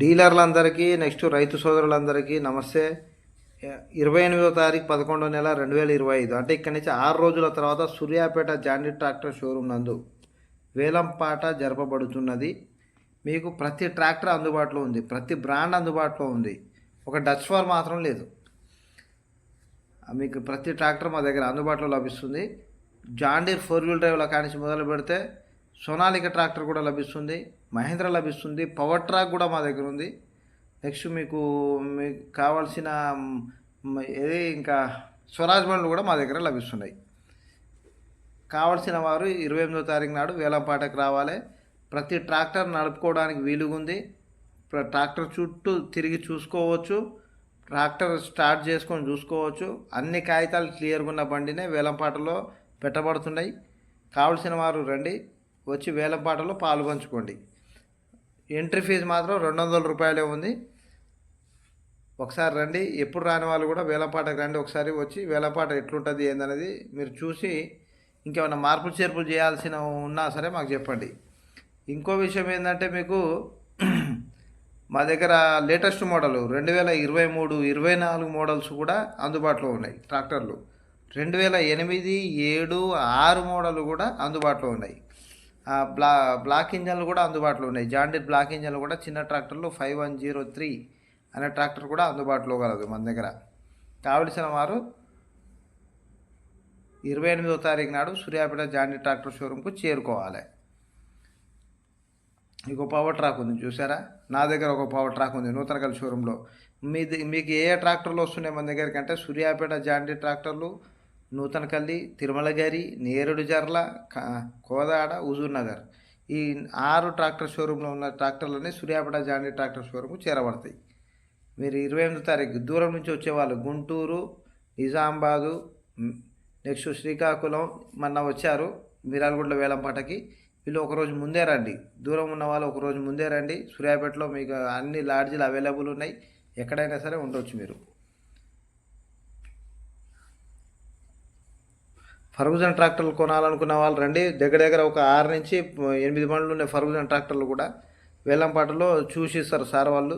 డీలర్లందరికీ next రైతు సోదరులందరికీ నమస్తే. ఇరవై ఎనిమిదో తారీఖు పదకొండో నెల రెండు వేల ఇరవై ఐదు. అంటే ఇక్కడి నుంచి ఆరు రోజుల తర్వాత సూర్యాపేట జాండీ ట్రాక్టర్ షోరూమ్ నందు వేలంపాట జరపబడుతున్నది. మీకు ప్రతి ట్రాక్టర్ అందుబాటులో ఉంది. ప్రతి బ్రాండ్ అందుబాటులో ఉంది. ఒక డచ్ ఫార్ మాత్రం లేదు. మీకు ప్రతి ట్రాక్టర్ మా దగ్గర అందుబాటులో లభిస్తుంది. జాండీర్ ఫోర్ వీల్ డ్రైవ్ల కానించి మొదలు పెడితే సోనాలిక ట్రాక్టర్ కూడా లభిస్తుంది మహేంద్ర లభిస్తుంది పవర్ ట్రాక్ కూడా మా దగ్గర ఉంది. నెక్స్ట్ మీకు మీకు కావాల్సిన ఏది ఇంకా స్వరాజ్ బండ్లు కూడా మా దగ్గర లభిస్తున్నాయి. కావాల్సిన వారు ఇరవై ఎనిమిదో తారీఖు నాడు వేలంపాటకు రావాలి. ప్రతి ట్రాక్టర్ నడుపుకోవడానికి వీలుగుంది. ప్ర- ట్రాక్టర్ చుట్టూ తిరిగి చూసుకోవచ్చు. ట్రాక్టర్ స్టార్ట్ చేసుకొని చూసుకోవచ్చు. అన్ని కాగితాలు క్లియర్గా ఉన్న బండినే వేలంపాటలో పెట్టబడుతున్నాయి. కావలసిన వారు రండి. వచ్చి వేలంపాటలో పాలు పంచుకోండి. ఎంట్రీ ఫీజు మాత్రం రెండు వందల రూపాయలే ఉంది. ఒకసారి రండి. ఎప్పుడు రాని వాళ్ళు కూడా వేలపాటకు రండి. ఒకసారి వచ్చి వేలపాట ఎట్లుంటుంది ఏందనేది మీరు చూసి ఇంకేమైనా మార్పులు చేర్పులు చేయాల్సిన ఉన్నా సరే మాకు చెప్పండి. ఇంకో విషయం ఏంటంటే మీకు మా దగ్గర లేటెస్ట్ మోడల్ రెండు వేల ఇరవై మూడు ఇరవై నాలుగు మోడల్స్ కూడా అందుబాటులో ఉన్నాయి ట్రాక్టర్లు. రెండు వేల ఎనిమిది ఏడు ఆరు మోడల్ కూడా అందుబాటులో ఉన్నాయి. బ్లా బ్లాక్ ఇంజన్లు కూడా అందుబాటులో ఉన్నాయి. జాండీర్ బ్లాక్ ఇంజన్లు కూడా చిన్న ట్రాక్టర్లు ఫైవ్ వన్ జీరో త్రీ అనే ట్రాక్టర్ కూడా అందుబాటులో కలదు మన దగ్గర. కావలసిన వారు ఇరవై ఎనిమిదో తారీఖు నాడు సూర్యాపేట జాండీ ట్రాక్టర్ షోరూమ్కు చేరుకోవాలి. ఇంకో పవర్ ట్రాక్ ఉంది చూసారా నా దగ్గర ఒక పవర్ ట్రాక్ ఉంది నూతనకల్ షోరూంలో. మీ మీకు ఏ ఏ ట్రాక్టర్లు వస్తున్నాయి మన దగ్గరికి అంటే సూర్యాపేట జాండీ ట్రాక్టర్లు నూతనకల్లి తిరుమలగిరి నేరుడు జర్ల కోదాడ హుజూర్నగర్ ఈ ఆరు ట్రాక్టర్ షోరూంలో ఉన్న ట్రాక్టర్లన్నీ సూర్యాపేట జాండీ ట్రాక్టర్ షోరూమ్కు చేరబడతాయి. మీరు ఇరవై ఎనిమిది తారీఖు దూరం నుంచి వచ్చేవాళ్ళు గుంటూరు నిజామాబాదు నెక్స్ట్ శ్రీకాకుళం మొన్న వచ్చారు మిరాలగూడల వేలంపాటకి. వీళ్ళు ఒకరోజు ముందే రండి. దూరం ఉన్న వాళ్ళు ఒకరోజు ముందే రండి. సూర్యాపేటలో మీకు అన్ని లాడ్జీలు అవైలబుల్ ఉన్నాయి. ఎక్కడైనా సరే ఉండొచ్చు మీరు. ఫర్గుజన్ ట్రాక్టర్లు కొనాలనుకున్న వాళ్ళు రండి. దగ్గర దగ్గర ఒక ఆరు నుంచి ఎనిమిది బండ్లు ఉన్నాయి ఫర్గుజన్ ట్రాక్టర్లు కూడా వేలంపాటలో చూసిస్తారు సార్ వాళ్ళు.